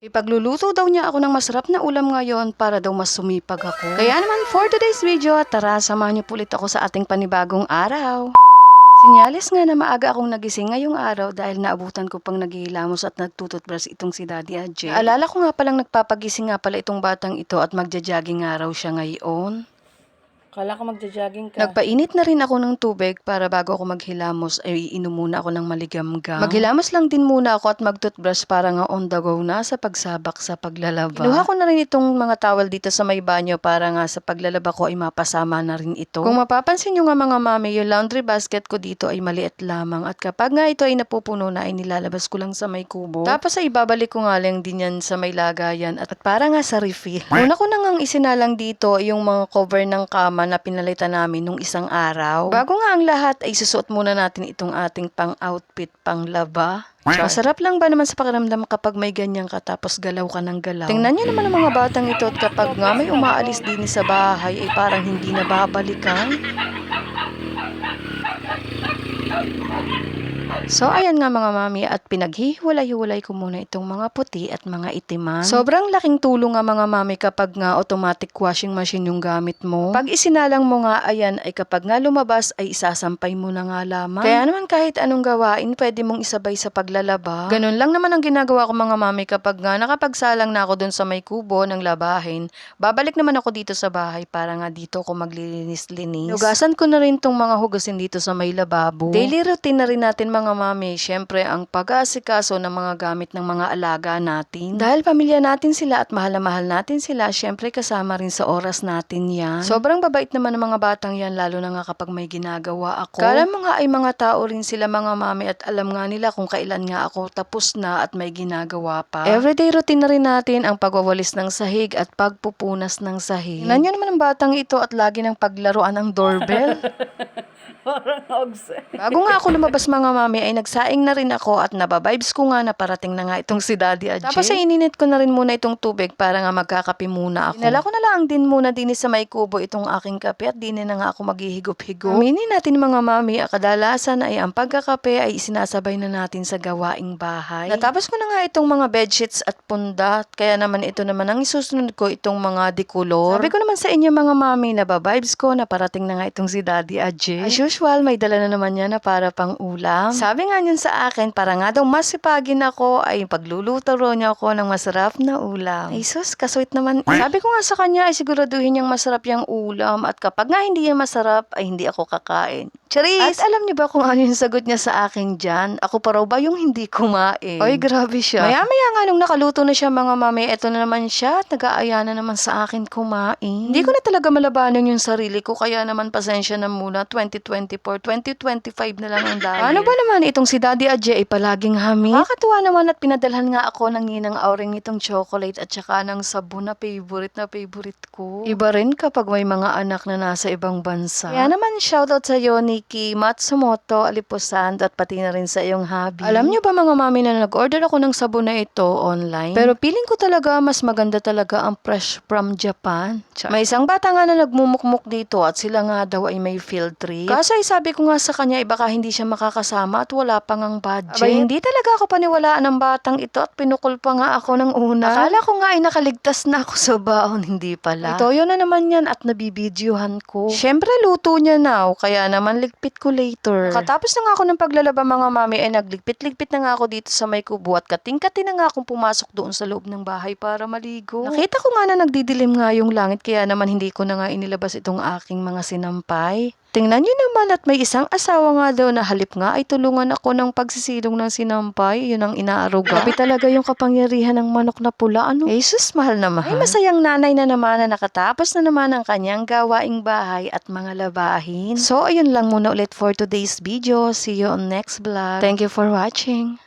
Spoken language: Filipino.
Ipagluluto daw niya ako ng masarap na ulam ngayon para daw mas sumipag ako. Kaya naman for today's video, tara samahan niyo pulit ako sa ating panibagong araw. Sinyalis nga na maaga akong nagising ngayong araw dahil naabutan ko pang naghihilamos at nagtututbrush itong si Daddy Ajay. Alala ko nga palang nagpapagising nga pala itong batang ito at magja-jogging nga siya ngayon. Kala ko magja-jogging ka. Nagpainit na rin ako ng tubig para bago ako maghilamos ay iinom muna ako ng maligamgam. Maghilamos lang din muna ako at magtoothbrush para nga on the go na sa pagsabak sa paglalaba. Kinuha ko na rin itong mga towel dito sa may banyo para nga sa paglalaba ko ay mapasama na rin ito. Kung mapapansin nyo nga mga mami, yung laundry basket ko dito ay maliit lamang at kapag nga ito ay napupuno na ay nilalabas ko lang sa may kubo. Tapos ay ibabalik ko nga lang din yan sa may lagayan at, at para nga sa refill. Una ko na ngang isinalang dito yung mga cover ng kama na pinalitan namin nung isang araw. Bago nga ang lahat ay susuot muna natin itong ating pang-outfit, pang-laba. Masarap lang ba naman sa pakiramdam kapag may ganyan ka tapos galaw ka ng galaw? Tingnan niyo naman ang mga batang ito at kapag nga may umaalis din sa bahay ay parang hindi na babalikan. So ayan nga mga mami at pinaghihiwalay-hiwalay ko muna itong mga puti at mga itiman. Sobrang laking tulong nga mga mami kapag nga automatic washing machine yung gamit mo. Pag isinalang mo nga ayan ay kapag nga lumabas ay isasampay mo na nga lamang. Kaya naman kahit anong gawain pwede mong isabay sa paglalaba. Ganun lang naman ang ginagawa ko mga mami kapag nga nakapagsalang na ako dun sa may kubo ng labahin. Babalik naman ako dito sa bahay para nga dito ako maglilinis-linis. Hugasan ko na rin tong mga hugasin dito sa may lababo. Daily routine na rin natin mga mami, syempre ang pag-aasikaso ng mga gamit ng mga alaga natin. Dahil pamilya natin sila at mahal na mahal natin sila, syempre kasama rin sa oras natin yan. Sobrang babait naman ng mga batang yan, lalo na nga kapag may ginagawa ako. Kala mo nga ay mga tao rin sila mga mami at alam nga nila kung kailan nga ako tapos na at may ginagawa pa. Everyday routine na rin natin ang pagwawalis ng sahig at pagpupunas ng sahig. Tingnan nyo naman ang batang ito at lagi ng paglaruan ng doorbell. Parang ogse. Bago nga ako lumabas mga mami ay nagsaing na rin ako at nababibes ko nga na parating na nga itong si Daddy Ajay. Tapos ay ininit ko na rin muna itong tubig para nga magkakape muna ako. Dinala ko na lang din muna din sa may kubo itong aking kape at din na nga ako maghihigop-higop. Aminin natin mga mami, kadalasan ay ang pagkakape ay isinasabay na natin sa gawaing bahay. Natapos ko na nga itong mga bedsheets at punda kaya naman ito naman ang isusunod ko itong mga decolor. Sabi ko naman sa inyo mga mami na babibes ko na parating na nga itong si Daddy Ajay. Usual, may dala na naman niya na para pang ulam. Sabi nga niyan sa akin, para nga daw masipagin ako ay pagluluto raw niya ako ng masarap na ulam. Ay sus, kasweet naman. Sabi ko nga sa kanya ay siguraduhin niyang masarap yung ulam at kapag nga hindi yan masarap ay hindi ako kakain. Charis! At alam niyo ba kung ano yung sagot niya sa akin dyan? Ako pa raw ba yung hindi kumain? Ay, grabe siya. Maya-maya nga nung nakaluto na siya mga mami, eto na naman siya at nag-aaya na naman sa akin kumain. Hindi ko na talaga malabanan yung sarili ko kaya naman pasensya na muna 2024, 2025 na lang ang dahil. Ano ba naman itong si Daddy Ajay ay palaging hami? Nakakatuwa naman at pinadalhan nga ako ng ninang auring nitong chocolate at saka ng sabon na favorite na favorite ko. Iba rin kapag may mga anak na nasa ibang bansa. Kaya naman shoutout sa iyo Nikki Matsumoto Alipusan at pati na rin sa iyong hubby. Alam niyo ba mga mami na nag-order ako ng sabon na ito online? Pero feeling ko talaga mas maganda talaga ang fresh from Japan. May isang bata nga na nagmumukmuk dito at sila nga daw ay may field trip. Kaso ay sabi ko nga sa kanya ay baka hindi siya makakasama at wala pa ngang budget. Abay, hindi talaga ako paniwalaan ng batang ito at pinukol pa nga ako ng una. Akala ko nga ay nakaligtas na ako sa baon, hindi pala. Ito yun na naman yan at nabibidyohan ko. Siyempre luto niya na, kaya naman ligpit ko later. Katapos na nga ako ng paglalaba mga mami ay nagligpit-ligpit na nga ako dito sa may kubo at kating-kati na nga akong pumasok doon sa loob ng bahay para maligo. Nakita ko nga na nagdidilim nga yung langit kaya naman hindi ko na nga inilabas itong aking mga sinampay. Tingnan niyo naman at may isang asawa nga daw na halip nga ay tulungan ako ng pagsisilong ng sinampay. Yun ang inaaruga. Grabe talaga yung kapangyarihan ng manok na pula. Ano? Jesus, mahal na mahal. Ay, masayang nanay na naman na nakatapos na naman ang kanyang gawaing bahay at mga labahin. So, ayun lang muna ulit for today's video. See you on next vlog. Thank you for watching.